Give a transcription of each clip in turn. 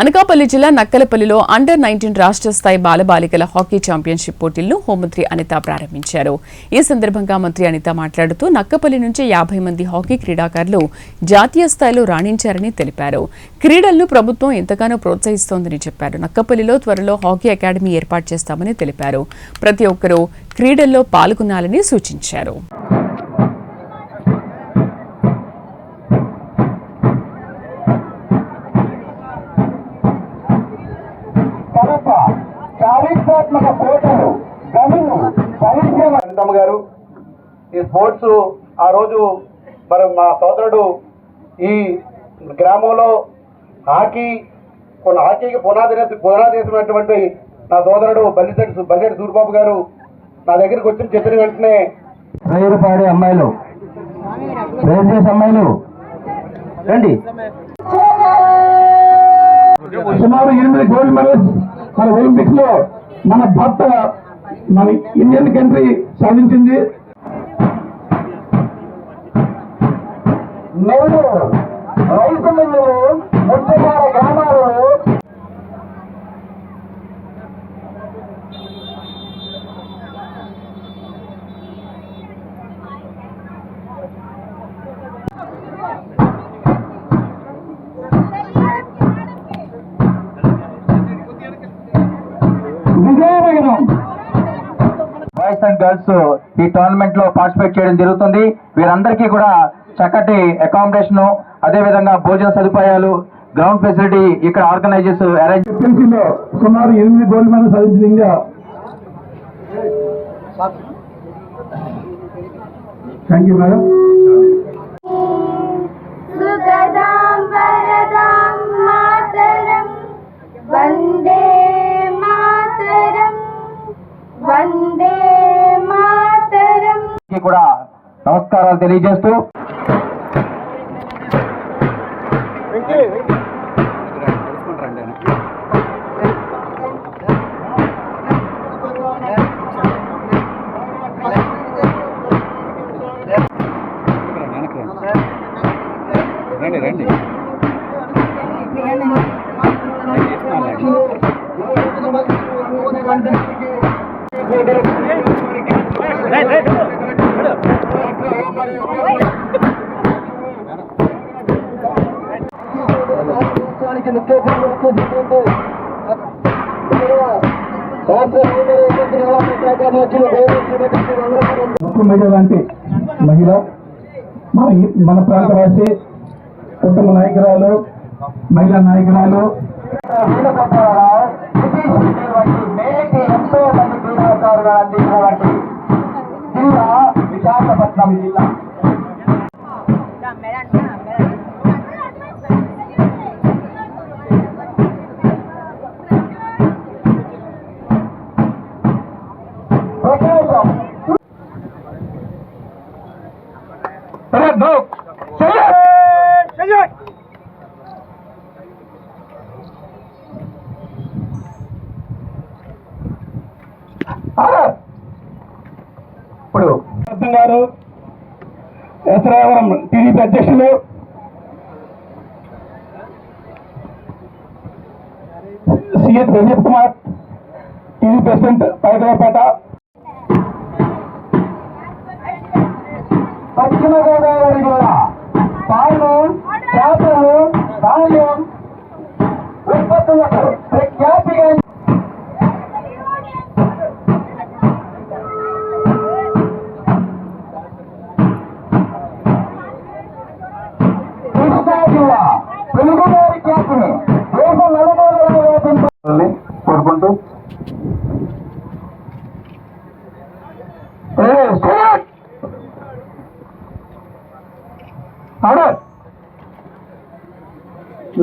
అనకాపల్లి జిల్లా నక్కలపల్లిలో under nineteen రాష్ట్ర స్థాయి బాలబాలికల హాకీ ఛాంపియన్షిప్ పోటీలను హోంమంత్రి అనిత ప్రారంభించారు. ఈ సందర్భంగా మంత్రి అనిత మాట్లాడుతూ నక్కపల్లి నుంచి యాభై మంది హాకీ క్రీడాకారులు జాతీయ స్థాయిలో రాణించారని తెలిపారు. క్రీడలను ప్రభుత్వం ఎంతగానో ప్రోత్సహిస్తోందని చెప్పారు. నక్కపల్లిలో త్వరలో హాకీ అకాడమీ ఏర్పాటు చేస్తామని తెలిపారు. ప్రతి ఒక్కరూ క్రీడల్లో పాల్గొనాలని సూచించారు. చారిత్రాత్మక గనులు పరిశ్రమ గారు ఈ స్పోర్ట్స్ ఆ రోజు మరి మా సోదరుడు ఈ గ్రామంలో హాకీ కొన్ని హాకీకి పునాది పునాది వేసినటువంటి నా సోదరుడు బల్లిశెట్టి బల్లిశెట్టి సూరిబాబు గారు నా దగ్గరికి వచ్చి చెప్పిన వెంటనే రైలు పాడే అమ్మాయిలు రైలు చేసే అమ్మాయిలు. రండి. సుమారు ఎనిమిది గోల్డ్ మెడల్స్ మన ఒలింపిక్స్లో మన భర్త మన ఇండియన్ కంట్రీ సాధించింది. నేను రైతు మిల్లులు ముచ్చగార బాయ్స్ అండ్ గర్ల్స్ ఈ టోర్నమెంట్లో పార్టిసిపేట్ చేయడం జరుగుతుంది. వీరందరికీ కూడా చక్కటి అకామిడేషన్ అదే విధంగా భోజన సదుపాయాలు గ్రౌండ్ ఫెసిలిటీ ఇక్కడ ఆర్గనైజర్స్ అరేంజ్లో సుమారు ఎనిమిది గోల్డ్ మెడల్ సాధించిన ఇండియా. థ్యాంక్ యూ మేడం కూడా నమస్కారాలు తెలియజేస్తూ రండి రండి. ముక్కు మహిళ మన మన ప్రాంతవాసి ఉత్తమ నాయకురాలు మహిళా నాయకురాలు. ఎంతో మంది క్రీడాకారులు అందించినటువంటి జిల్లా విశాఖపట్నం జిల్లా. గారు ఎసరావరం టీడీపీ అధ్యక్షులు. CS Pradeep Kumar TD president Paikalapeta. Paschima Godavari జిల్లా పాలు చేపలు ధాన్యం ఉత్పత్తులకు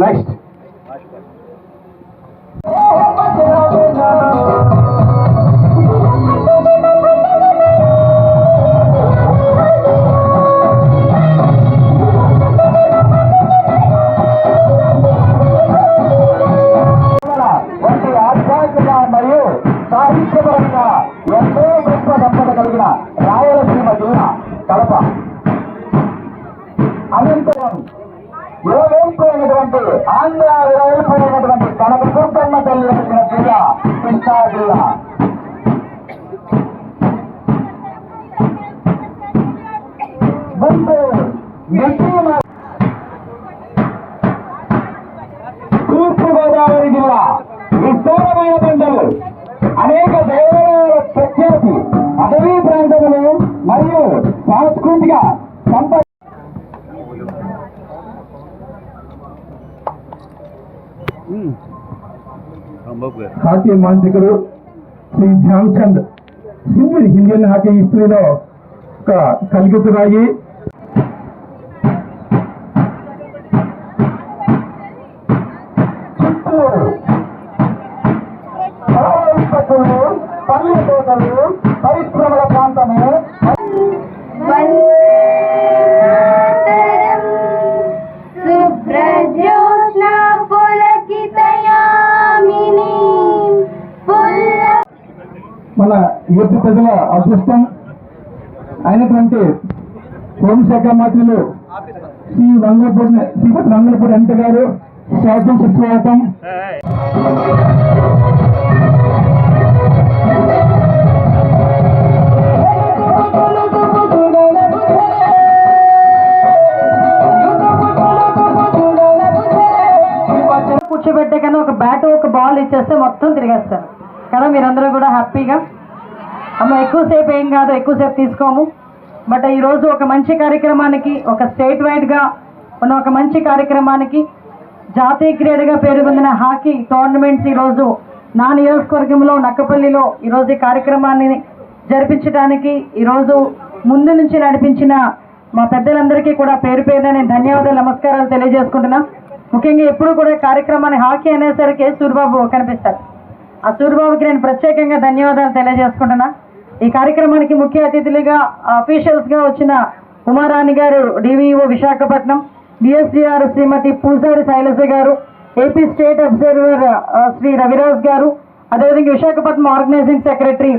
నెక్స్ట్ వంటి ఆధ్యాత్మిక మరియు సాహిత్యపరంగా ఎంతో గొప్ప సంపద కలిగిన రాయలసీమ జిల్లా కడప. ఉన్నటువంటి ఆంధ్ర వైపు ఉన్నటువంటి కనక దుర్గమ్మ తల్లి జిల్లా కృష్ణా జిల్లా. ముందు తూర్పుగోదావరి జిల్లా విస్తారమైన పంటలు అనేక దేవాలయాల ప్రఖ్యాతి అటవీ ప్రాంతములు మరియు సాంస్కృతిక సంపద హాకీ మాంత్రికుడు శ్రీ ధ్యాన్ చంద్. హిందీ హాకీ హిస్టరీలో ఒక కలిగితురాయి. మన ప్రజల అదృష్టం అయినటువంటి హోంశాఖ మంత్రులు శ్రీ వంగపూడి శ్రీపతి వంగపూడి అనిత గారు స్వాగతం సుస్వాగతం. కూర్చోబెట్టే కన్నా ఒక బ్యాట్ ఒక బాల్ ఇచ్చేస్తే మొత్తం తిరిగేస్తారు. కదా మీరందరూ కూడా హ్యాపీగా? అమ్మ ఎక్కువసేపు ఏం కాదు ఎక్కువసేపు తీసుకోము. బట్ ఈరోజు ఒక మంచి కార్యక్రమానికి ఒక స్టేట్ వైడ్గా ఉన్న ఒక మంచి కార్యక్రమానికి జాతీయ క్రీడగా పేరుగొందిన హాకీ టోర్నమెంట్స్ ఈరోజు నా నియోజకవర్గంలో నక్కపల్లిలో ఈరోజు ఈ కార్యక్రమాన్ని జరిపించడానికి ఈరోజు ముందు నుంచి నడిపించిన మా పెద్దలందరికీ కూడా పేరు పేరున నేను ధన్యవాదాలు నమస్కారాలు తెలియజేసుకుంటున్నా. ముఖ్యంగా ఎప్పుడు కూడా కార్యక్రమాన్ని హాకీ అనేసరికి సూర్యబాబు కనిపిస్తారు. ఆ సూర్యబాబుకి నేను ప్రత్యేకంగా ధన్యవాదాలు తెలియజేసుకుంటున్నా. ఈ కార్యక్రమానికి ముఖ్య అతిథులుగా అఫీషియల్స్గా వచ్చిన ఉమారాణి గారు DVO Visakhapatnam డిఎస్డిఆర్ Shrimati Pujari Shailaja garu AP state observer Shri Raviraj garu అదేవిధంగా విశాఖపట్నం ఆర్గనైజింగ్ సెక్రటరీ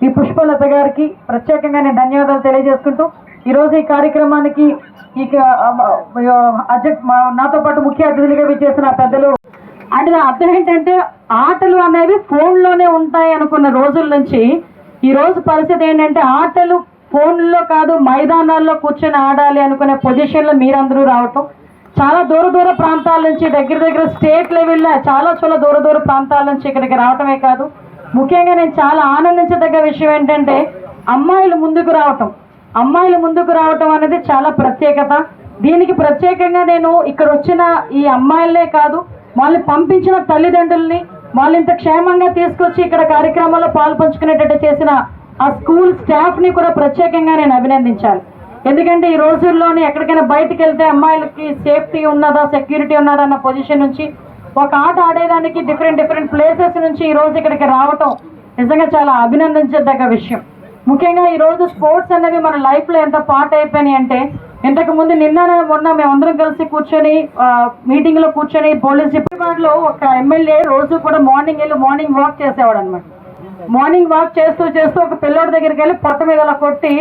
ఈ పుష్పలత గారికి ప్రత్యేకంగా నేను ధన్యవాదాలు తెలియజేసుకుంటూ ఈరోజు ఈ కార్యక్రమానికి ఈ మా- నాతో పాటు ముఖ్య అతిథులుగా విచ్చేసిన పెద్దలు. అంటే అర్థం ఏంటంటే ఆటలు అనేవి ఫోన్లోనే ఉంటాయి అనుకున్న రోజుల నుంచి ఈ రోజు పరిస్థితి ఏంటంటే ఆటలు ఫోన్లో కాదు మైదానాల్లో కూర్చొని ఆడాలి అనుకునే పొజిషన్లో మీరందరూ రావటం. చాలా దూర దూర ప్రాంతాల నుంచి దగ్గర దగ్గర స్టేట్ లెవెల్లో చాలా చాలా దూర దూర ప్రాంతాల నుంచి ఇక్కడికి రావటమే కాదు. ముఖ్యంగా నేను చాలా ఆనందించదగ్గ విషయం ఏంటంటే అమ్మాయిలు ముందుకు రావటం. అమ్మాయిలు ముందుకు రావటం అనేది చాలా ప్రత్యేకత. దీనికి ప్రత్యేకంగా నేను ఇక్కడ వచ్చిన ఈ అమ్మాయిలనే కాదు వాళ్ళని పంపించిన తల్లిదండ్రుల్ని వాళ్ళు ఇంత క్షేమంగా తీసుకొచ్చి ఇక్కడ కార్యక్రమాల్లో పాల్పంచుకునేటట్టు చేసిన ఆ స్కూల్ స్టాఫ్ని కూడా ప్రత్యేకంగా నేను అభినందించాలి. ఎందుకంటే ఈ రోజుల్లోనే ఎక్కడికైనా బయటకు వెళ్తే అమ్మాయిలకి సేఫ్టీ ఉన్నదా సెక్యూరిటీ ఉన్నదా అన్న పొజిషన్ నుంచి ఒక ఆట ఆడేదానికి డిఫరెంట్ డిఫరెంట్ ప్లేసెస్ నుంచి ఈ రోజు ఇక్కడికి రావటం నిజంగా చాలా అభినందించదగ్గ విషయం. ముఖ్యంగా ఈరోజు స్పోర్ట్స్ అనేవి మన లైఫ్లో ఎంత పార్ట్ అయిపోయినాయి అంటే ఇంతకు ముందు నిన్న మొన్న మేమందరం కలిసి కూర్చొని మీటింగ్లో కూర్చొని పోలీస్ డిపార్ట్మెంట్లో ఒక ఎమ్మెల్యే రోజు కూడా మార్నింగ్ వెళ్ళి మార్నింగ్ వాక్ చేసేవాడు అనమాట మార్నింగ్ వాక్ చేస్తూ చేస్తూ ఒక పిల్లోడి దగ్గరికి వెళ్ళి పొట్ట మీద అలా కొట్టి